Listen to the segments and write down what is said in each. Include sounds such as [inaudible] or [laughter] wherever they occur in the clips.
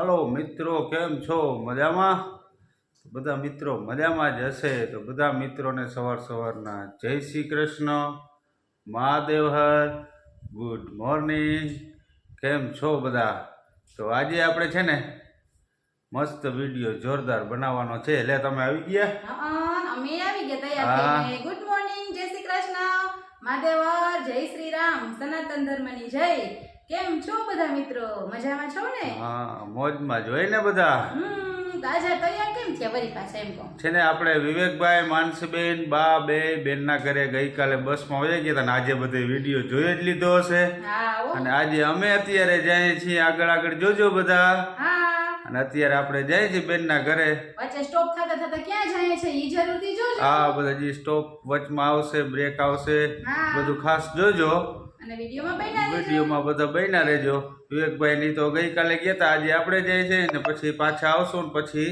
હાલો મિત્રો કેમ છો? મજામાં? બધા મિત્રો મજામાં જ હશે. તો બધા મિત્રોને સવાર સવારના જય શ્રી કૃષ્ણ. મહાદેવ હર. Good morning. કેમ છો બધા? તો આજે આપણે છે ને મસ્ત વીડિયો જોરદાર બનાવવાનો છે. એટલે તમે આવી ગયા? હા, અમે આવી ગયા તૈયાર. ગુડ મોર્નિંગ જય શ્રી કૃષ્ણ. મહાદેવર જય શ્રી રામ. સનાતન ધર્મની જય. કેમ છો બધા મિત્રો? મજામાં છો ને? હા મોજમાં જોઈ ને બધા. તાજા તૈયાર કેમ છે વળી પાછા એમ કહો? છે ને આપણે વિવેકભાઈ માનસીબેન બા બે બેનના ઘરે ગઈકાલે બસમાં વહી ગયા હતા ને આજે બધે વીડિયો જોઈ જ લીધો હશે. અને આજે અમે અત્યારે જઈએ છીએ આગળ આગળ જોજો બધા. અને અત્યારે આપણે જઈએ છીએ બેનના ઘરે. વચ્ચે સ્ટોપ થતા થતા ક્યાં જઈએ છે? ઈ જરૂરથી જોજો. આ બધા જે સ્ટોપ વચમાં આવશે બ્રેક આવશે બધું ખાસ જોજો. અને વિડીયોમાં બન્યા રહેજો. વિડીયોમાં બધા બન્યા રહેજો. વિવેકભાઈ ની તો ગઈકાલે ગયા હતા આજે આપણે જઈએ છીએ ને પછી પાછા આવશું ને પછી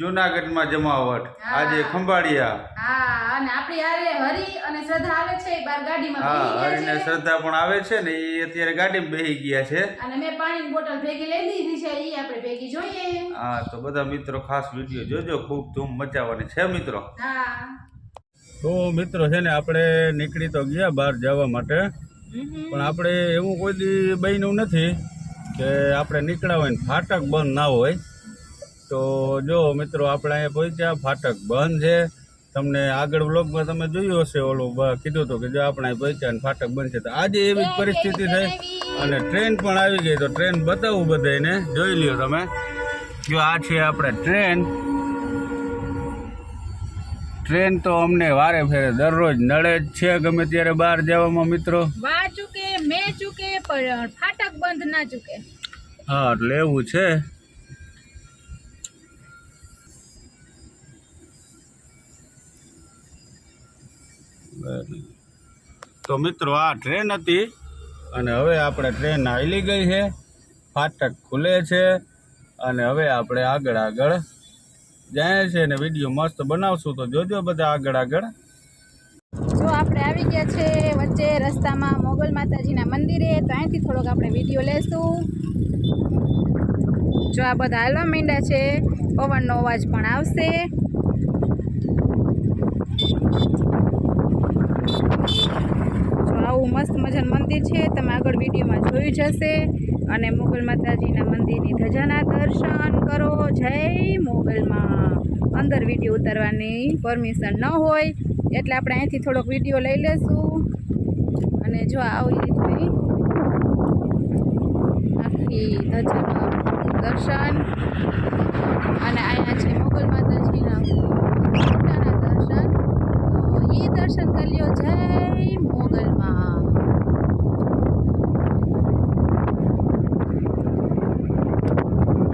જુનાગઢમાં જમાવટ. આજે ખંભાળિયા. હા અને આપણી આરે હરી અને શ્રદ્ધા આવે છે બાર ગાડીમાં હા ગયા છે. શ્રદ્ધા પણ આવે છે ને એ અત્યારે ગાડીમાં બેહી ગયા છે. અને મેં પાણીની બોટલ ભેગી લઈ દીધી છે એ આપણે ભેગી જોઈએ. હા તો બધા મિત્રો ખાસ વીડિયો જોજો. ખૂબ ધૂમ મચાવવાની છે મિત્રો. હા. તો મિત્રો છે ને આપણે નીકળી તો ગયા બહાર જવા માટે. પણ આપણે એવું કોઈ દી બન્યું નથી કે આપણે નીકળ્યા હોય ને ફાટક બંધ ના હોય. તો જો મિત્રો આપણે અહીંયા પહોંચ્યા ફાટક બંધ છે. તમને આગળ વ્લોગમાં તમે જોયું હશે ઓલું કીધું હતું કે જો આપણે પહોંચ્યા ને ફાટક બંધ છે તો આજે એવી જ પરિસ્થિતિ થઈ. અને ટ્રેન પણ આવી ગઈ તો ટ્રેન બતાવું બધાને જોઈ લ્યો તમે. જો આ છે આપણે ટ્રેન ટ્રેન તો અમને વારે ફેરે દરરોજ નડે જ છે ગમે ત્યારે બહાર જવામાં મિત્રો. વા ચૂકે મે ચૂકે પણ ફાટક બંધ ના ચૂકે. હા એટલે એવું છે. તો મિત્રો આ ટ્રેન હતી અને હવે આપણે ટ્રેન હાલી ગઈ છે. ફાટક ખુલે છે અને હવે આપણે આગળ આગળ જાય છે ને વીડિયો મસ્ત બનાવશું તો જોજો બધા આગળ આગળ. જો આપણે આવી ગયા છે વચ્ચે રસ્તામાં મોગલ માતાજીના મંદિરે, તો અહીંથી થોડોક આપણે વીડિયો લેશું. જો આ બધા હાલવા માંડ્યા છે, પવનનો અવાજ પણ આવશે. જો આવું મસ્ત મજાનું મંદિર છે, તમે આગળ વિડીયોમાં જોયું જ હશે. અને મોગલ માતાજીના મંદિરની ધજાના દર્શન કરો. જય મોગલમાં. અંદર વીડિયો ઉતારવાની પરમિશન ન હોય, એટલે આપણે અહીંથી થોડોક વીડિયો લઈ લેશું. અને જો આવી રીતની આખી ધજાનું દર્શન અને અહીંયા છે મોગલ માતાજીના દર્શન. એ દર્શન કરી લ્યો. જય મોગલમાં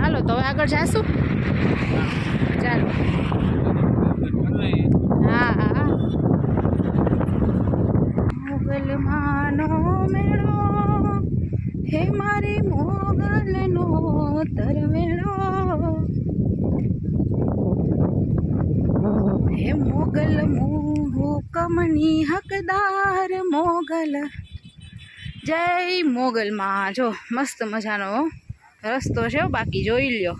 હાલો તો હવે આગળ જાશું? ચાલો. હા હા મોગલ માનો મેળો, હે મારી મોગલ નો તરમેળો હે મોગલ હુકમની હકદાર મોગલ. જય મોગલમાં. જો, મસ્ત મજાનો રસ્તો છે બાકી જોઈ લ્યો.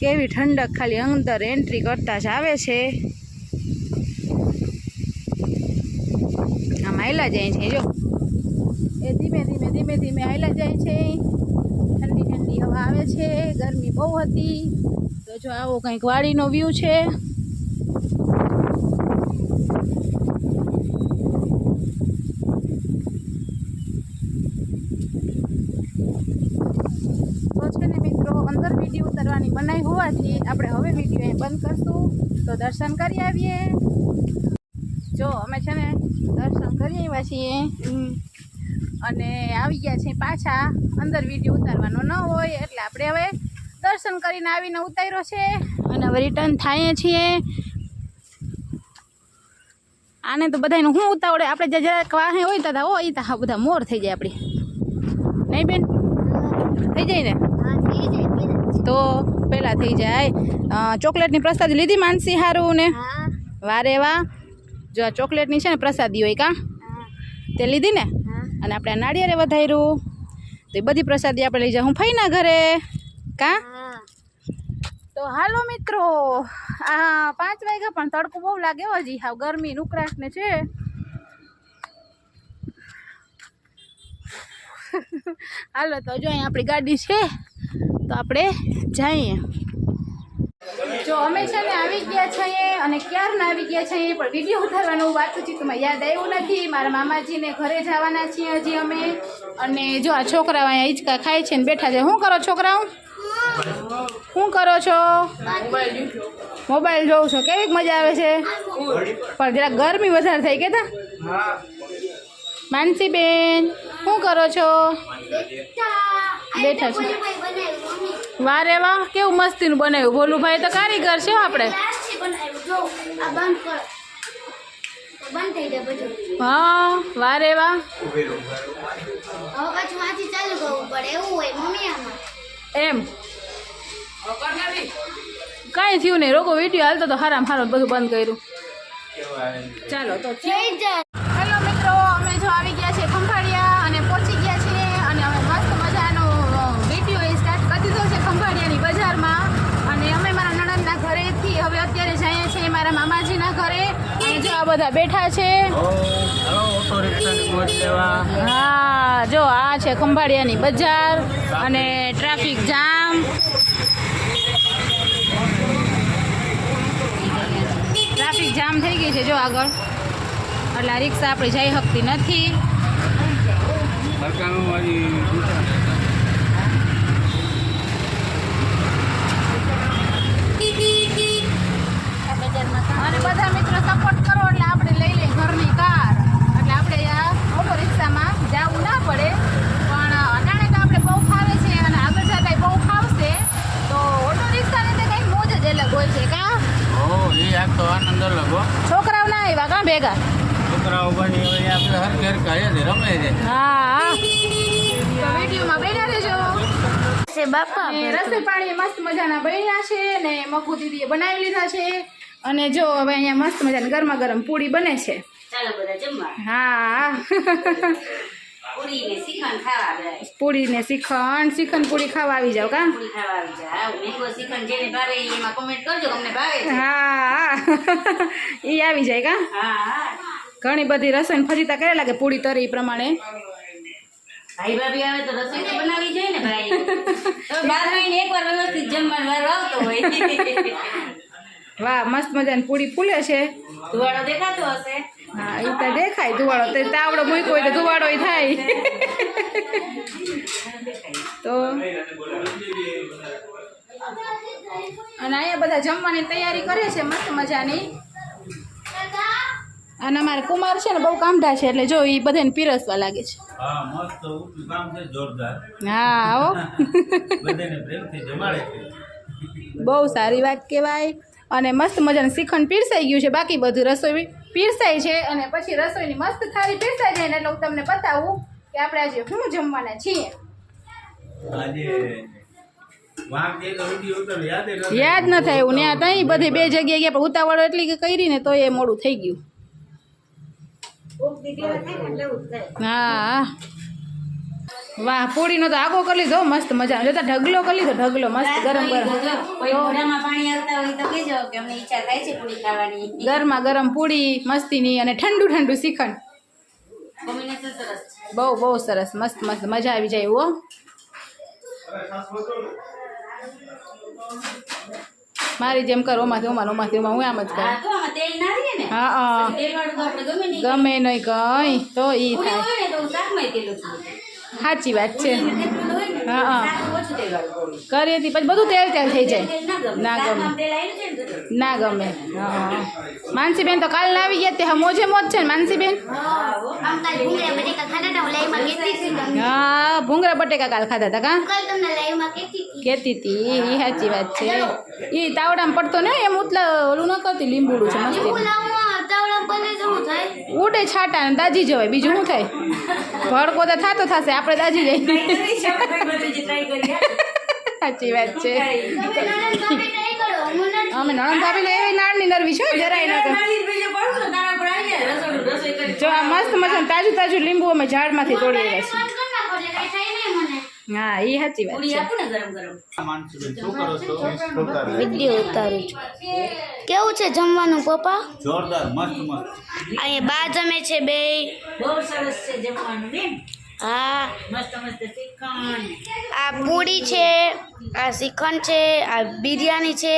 કેવી ઠંડક ખાલી અંદર એન્ટ્રી કરતા જ આવે છે. આમ હાયલા જાય છે, જો. એ ધીમે ધીમે ધીમે ધીમે હાયલા જાય છે. ઠંડી ઠંડી હવા આવે છે, ગરમી બહુ હતી. તો જો આવો કંઈક વાડીનો વ્યૂ છે તો છે ને મિત્રો અંદર વીડિયો મનાઈ હોવાથી આપણે હવે વીડિયો બંધ કરશું. તો દર્શન કરી આવીએ. જો, અમે છે ને દર્શન કરી આવ્યા છીએ. અને આવી ગયા છીએ પાછા. અંદર વીડિયો ઉતારવાનો ન હોય એટલે આપણે હવે દર્શન કરીને આવીને ઉતાર્યો છે. અને હવે રિટર્ન થઈએ છીએ. આને તો બધાનું શું ઉતાવળે? આપણે જે જરાક વાહે હોય તો હોય તો હા, બધા મોર થઈ જાય આપણી નહીં બેન? થઈ જાય ને? તો પહેલાં થઈ જાય. ચોકલેટની પ્રસાદી લીધી માનસી હારું ને વારે વાહ જો આ ચોકલેટની છે ને પ્રસાદી હોય કાં? તે લીધી ને? અને આપણે આ નાળિયેરે વધાર્યું. તો એ બધી પ્રસાદી આપણે લઈ જાય હું ફઈના ઘરે? કા? તો હાલો મિત્રો આ પાંચ વાગ્યા પણ તડકો બહુ લાગે હજી. હા ગરમી નુકરાશ ને છે. હાલો તો જો અહીં આપણી ગાડી છે. તો આપણે જઈએ. જો અમે છે ને આવી ગયા છીએ અને ક્યારના આવી ગયા છીએ પણ વીડિયો ઉતારવાનું વાતચીતમાં યાદ આવ્યું નથી. મારા મામાજીને ઘરે જવાના છીએ હજી અમે. અને જો આ છોકરાઓ અહીંયા હિંચકા ખાય છે ને બેઠા છે. શું કરો છોકરાઓ? શું કરો છો? મોબાઈલ જોઉં છો. કેવી મજા આવે છે? પણ જરા ગરમી વધારે થઈ ગયા તા. માનસીબેન શું કરો છો? બેઠા છે. વારે વાહ કેવું મસ્તીનું બનાવ્યું. ભોલુભાઈ તો કારીગર છે આપણે. હા વારે વાહ. એમ. કાંઈ થયું નહીં. રોકો વીડિયો હાલતો તો હારામ હારો બધું બંધ કર્યું. ચાલો તો હેલો મિત્રો અમે જો આવી ગયા છે ખંભાળિયા અને પહોંચી ગયા છીએ અને અમે મસ્ત મજાનો વીડિયો એ સ્ટાર્ટ કરી દીધો છે ખંભાળિયાની બજારમાં અને અમે મારા નણંદના ઘરેથી હવે અત્યારે જઈએ છીએ મારા મામાજીના ઘરે અને જો આ બધા બેઠા છે. હા, જો, આ છે ખંભાળિયાની બજાર અને ટ્રાફિક જામ. ટ્રાફિક જામ થઈ ગઈ છે, જો આગળ. એટલે આ રિક્ષા આપણે જઈ શકતી નથી સરકારનું મારી દુકાન અને બધા મિત્રો સપોર્ટ કરો એટલે આપણે લઈ લઈએ ઘરની કાર એટલે આપણે આ ઓટો રિક્ષામાં જવું ના પડે પણ અટાણે તો આપણે બહુ ફાવે છે અને આગળ જતા બહુ ફાવશે તો ઓટો રિક્ષાની તો કંઈક મોજ જ અલગ હોય છે કા ઓ એ આજ તો આનંદ અલગ હો છોકરાઓ ના આવ્યા કા ભેગા. છોકરાઓ બની હવે આપણે ઘેર હરકા છે રમે છે. હા વિડીયોમાં બેઠા રહેજો. બાપા રસોઈ પાણી મસ્ત મજાના બન્યા છે ને મગુ દીદીએ બનાવી લીધા છે. અને જો હવે અહીંયા મસ્ત મજાની ગરમા ગરમ પૂરી બને છે. ચાલો બધા જમવા. હા. [laughs] પૂરી ને શ્રીખંડ શ્રીખંડ પૂરી ખાવા આવી જાવ કા? હા એ આવી જાય કા? ઘણી બધી રસોઈ ફરીતા કરે લાગે પૂરી તરી એ પ્રમાણે. ભાઈ ભાભી આવે તો રસોઈ તો બનાવવી જોઈએ ને ભાઈ. બાર મહિને એકવાર વ્યવસ્થિત જમવાનો આવતો હોય. વાહ મસ્ત મજાની પૂરી ફૂલે છે. ધુવાડો દેખાતો હશે? હા એ તો દેખાય ધુવાડો. તે તાવડો મૂક્યો હોય તો ધુવાડો થાય. તો અને અહીંયા બધા જમવાની તૈયારી કરે છે મસ્ત મજાની. અને અમારે કુમાર છે ને બહુ કામઢા છે એટલે જો એ બધાને પીરસવા લાગે છે. હા હા [laughs] બહુ સારી વાત કહેવાય. અને મસ્ત મજાનું શ્રીખંડ પીરસાઈ ગયું છે બાકી બધું રસોઈ પીરસાય છે અને પછી રસોઈની મસ્ત થાળી પીરસાઈ જાય ને એટલે હું તમને બતાવું કે આપણે આજે શું જમવાના છીએ. યાદ ન થાય. એવું ત્યાં ત્યાં બધી બે જગ્યાએ ગયા પણ ઉતાવળો એટલી કે કરી ને તો એ મોડું થઈ ગયું. હા. વાહ પૂરીનો તો આગો કરી લીધો મસ્ત મજા જોતા ઢગલો કરી લીધો ઢગલો મસ્ત ગરમ ગરમ. ગરમા ગરમ પૂરી મસ્તીની અને ઠંડુ ઠંડુ શ્રીખંડ બહુ બહુ સરસ મસ્ત મસ્ત મજા આવી જાય એવો હો. મારી જેમ કરો ઓમાંથી ઓમાં ઓમાંથી ઓમાં હું આમ જ કરું. હા ગમે નહીં. કઈ તો ઈ થાય. સાચી વાત છે. હા, હા. કરી ઓછું તેલ વાળું હોય. કરીએ તી પછી બધું તેલ તેલ થઈ જાય. ના ગમે. ના ગમે. હા માનસીબેન તો કાલ ના આવી ગયા તે મોજે મોજ છે ને માનસીબેન? હતા હું. હતી ભૂંગરા બટેકા કાલ ખાધા હતા કા? હતી. કહેતી હતી એ સાચી વાત છે. એ તાવડામાં પડતો ને એમ ઉતલા ઓલું ન કરતી લીંબુડું છે મસ્તી. થાય છાટા અને દાજી જવાય બીજું શું થાય? ભડકો તો થતો થશે આપણે દાજી જાય સાચી વાત છે. અમે નણંદ ભાભીને એવી નાળની નરવી છે જરાય ના તો જો આ મસ્ત મજાનું તાજું તાજું લીંબુ અમે ઝાડમાંથી તોડી રહ્યા ફોન કર નાખો એટલે કઈ થાય નહીં મને હા એ સાચી વાત પૂરી છે. વીડિયો ઉતારું છું. કેવું છે જમવાનું પપ્પા? જોરદાર મસ્ત મસ્ત. અહીંયા બા જમે છે બે. બહુ સરસ છે જમવાનું ને હા. મસ્ત મસ્ત શ્રીખંડ આ પૂરી છે આ શ્રીખંડ છે આ બિરયાની છે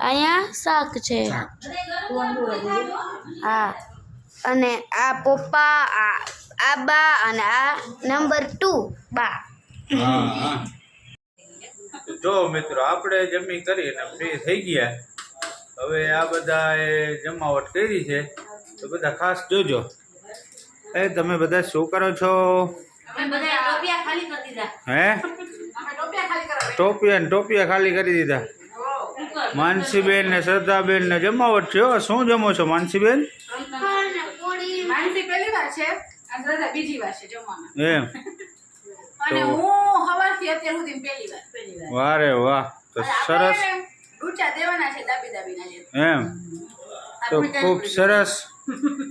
અહીંયા શાક છે. હા. અને આ પપ્પા આ આ બા અને આ નંબર ટુ બા. હા હા. જો મિત્રો આપણે જમી કરી અને ફ્રી થઈ ગયા. હવે આ બધા જમાવટ કરી છે. તો બધા ખાસ જોજો. એ તમે બધા શું કરો છો? અમે બધા ટોપિયા ખાલી હે? ટોપિયા ને ટોપિયા ખાલી કરી દીધા. માનસીબેન ને શ્રદ્ધાબેન ને જમાવટ છે શું જમો છો માનસીબેન? માનસી પહેલી વાર છે શ્રદ્ધા બીજી વાર છે જમવામાં. એમ. અને હું હવારથી અત્યાર સુધી પહેલી વાર પહેલી વાર. વાહ રે વાહ તો સરસ. ડૂચા દેવાના છે દાબી દાબીના છે એમ. તો ખૂબ સરસ.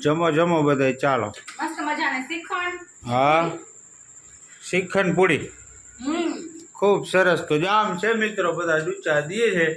જમો જમો બધા ચાલો. મસ્ત મજાને શ્રીખંડ હા. શ્રીખંડ પૂડી ખૂબ સરસ. તો જામ છે મિત્રો બધા ડૂચા દે છે.